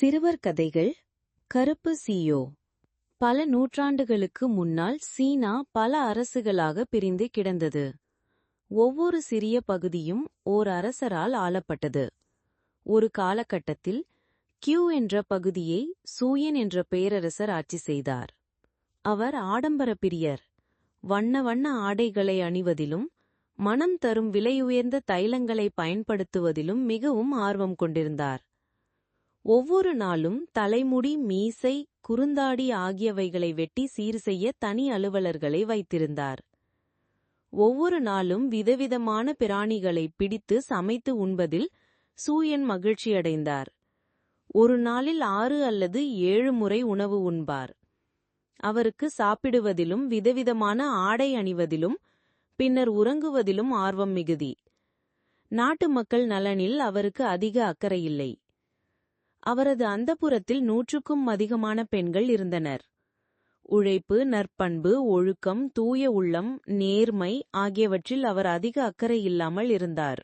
சிறுவர் கதைகள். கருப்பு சியோ. பல நூற்றாண்டுகளுக்கு முன்னால் சீனா பல அரசுகளாக பிரிந்து கிடந்தது. ஒவ்வொரு சிறிய பகுதியும் ஓர் அரசரால் ஆளப்பட்டது. ஒரு காலகட்டத்தில் கியூ என்ற பகுதியை சூயன் என்ற பேரரசர் ஆட்சி செய்தார். அவர் ஆடம்பர பிரியர். வண்ண வண்ண ஆடைகளை அணிவதிலும் மனம் தரும் விலையுயர்ந்த தைலங்களை பயன்படுத்துவதிலும் மிகவும் ஆர்வம் கொண்டிருந்தார். ஒவ்வொரு நாளும் தலைமுடி மீசை குறுந்தாடி ஆகியவைகளை வெட்டி சீர் செய்ய தனி அலுவலர்களை வைத்திருந்தார். ஒவ்வொரு நாளும் விதவிதமான பிராணிகளை பிடித்து சமைத்து உண்பதில் சூயன் மகிழ்ச்சியடைந்தார். ஒரு நாளில் ஆறு அல்லது ஏழு முறை உணவு உண்பார். அவருக்கு சாப்பிடுவதிலும் விதவிதமான ஆடை அணிவதிலும் பின்னர் உறங்குவதிலும் ஆர்வம் மிகுதி. நாட்டு மக்கள் நலனில் அவருக்கு அதிக அக்கறையில்லை அவரது அந்தப்புறத்தில் நூற்றுக்கும் அதிகமான பெண்கள் இருந்தனர். உழைப்பு நற்பண்பு ஒழுக்கம் தூய உள்ளம் நேர்மை ஆகியவற்றில் அவர் அதிக அக்கறை இல்லாமல் இருந்தார்.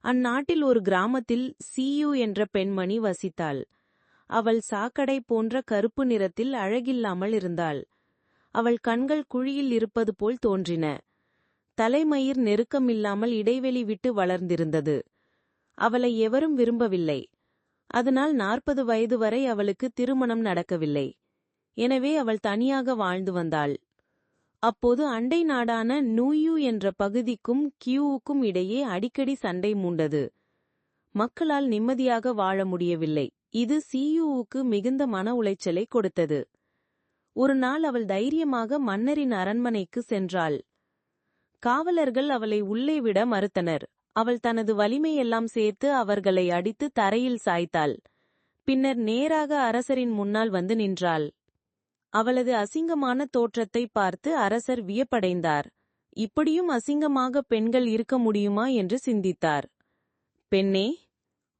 அந்நாட்டில் ஒரு கிராமத்தில் சியு என்ற பெண்மணி வசித்தாள். அவள் சாக்கடை போன்ற கருப்பு நிறத்தில் அழகில்லாமல் இருந்தாள். அவள் கண்கள் குழியில் இருப்பது போல் தோன்றின. தலைமயிர் நெருக்கமில்லாமல் இடைவெளி விட்டு வளர்ந்திருந்தது. அவளை எவரும் விரும்பவில்லை. அதனால் நாற்பது வயது வரை அவளுக்கு திருமணம் நடக்கவில்லை. எனவே அவள் தனியாக வாழ்ந்து வந்தாள். அப்போது அண்டை நாடான நூயு என்ற பகுதிக்கும் கியூவுக்கும் இடையே அடிக்கடி சண்டை மூண்டது. மக்களால் நிம்மதியாக வாழ முடியவில்லை. இது சியூவுக்கு மிகுந்த மன உளைச்சலை கொடுத்தது. ஒரு நாள் அவள் தைரியமாக மன்னரின் அரண்மனைக்கு சென்றாள். காவலர்கள் அவளை உள்ளே விட மறுத்தனர். அவள் தனது வலிமையெல்லாம் சேர்த்து அவர்களை அடித்து தரையில் சாய்த்தாள். பின்னர் நேராக அரசரின் முன்னால் வந்து நின்றாள். அவளது அசிங்கமான தோற்றத்தை பார்த்து அரசர் வியப்படைந்தார். இப்படியும் அசிங்கமாக பெண்கள் இருக்க முடியுமா? என்று சிந்தித்தார். பெண்ணே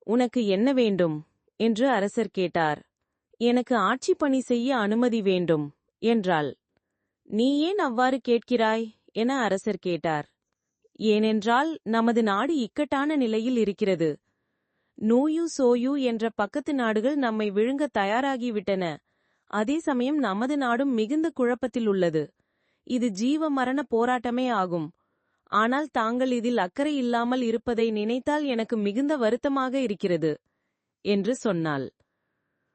உனக்கு என்ன வேண்டும்? என்று அரசர் கேட்டார். எனக்கு ஆட்சி பணி செய்ய அனுமதி வேண்டும் என்றாள். நீ ஏன் அவ்வாறு கேட்கிறாய்? என அரசர் கேட்டார். ஏனென்றால் நமது நாடு இக்கட்டான நிலையில் இருக்கிறது. நோயு சோயு என்ற பக்கத்து நாடுகள் நம்மை விழுங்க தயாராகிவிட்டன. அதே சமயம் நமது நாடும் மிகுந்த குழப்பத்தில் உள்ளது. இது ஜீவ மரண போராட்டமே ஆகும். ஆனால் தாங்கள் இதில் அக்கறை இல்லாமல் இருப்பதை நினைத்தால் எனக்கு மிகுந்த வருத்தமாக இருக்கிறது என்று சொன்னாள்.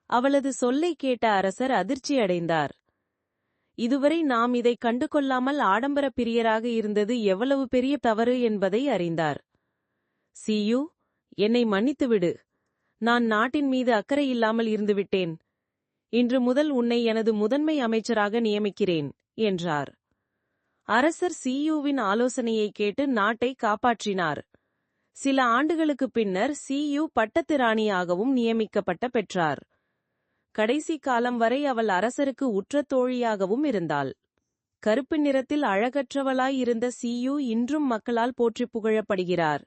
அவளது சொல்லை கேட்ட அரசர் அதிர்ச்சியடைந்தார். இதுவரை நாம் இதை கண்டு கொள்ளாமல் ஆடம்பர பிரியராக இருந்தது எவ்வளவு பெரிய தவறு என்பதை அறிந்தார். சியு என்னை மன்னித்துவிடு. நான் நாட்டின் மீது அக்கறை இல்லாமல் இருந்துவிட்டேன். இன்று முதல் உன்னை எனது முதன்மை அமைச்சராக நியமிக்கிறேன் என்றார். அரசர் சியுவின் ஆலோசனையை கேட்டு நாட்டை காப்பாற்றினார். சில ஆண்டுகளுக்கு பின்னர் சியு பட்டத்திராணியாகவும் நியமிக்கப்பட்ட பெற்றார். கடைசி காலம் வரை அவள் அரசருக்கு உற்ற தோழியாகவும் இருந்தாள். கருப்பு நிறத்தில் அழகற்றவளாய் இருந்த சியு இன்றும் மக்களால் போற்றிப் புகழப்படுகிறார்.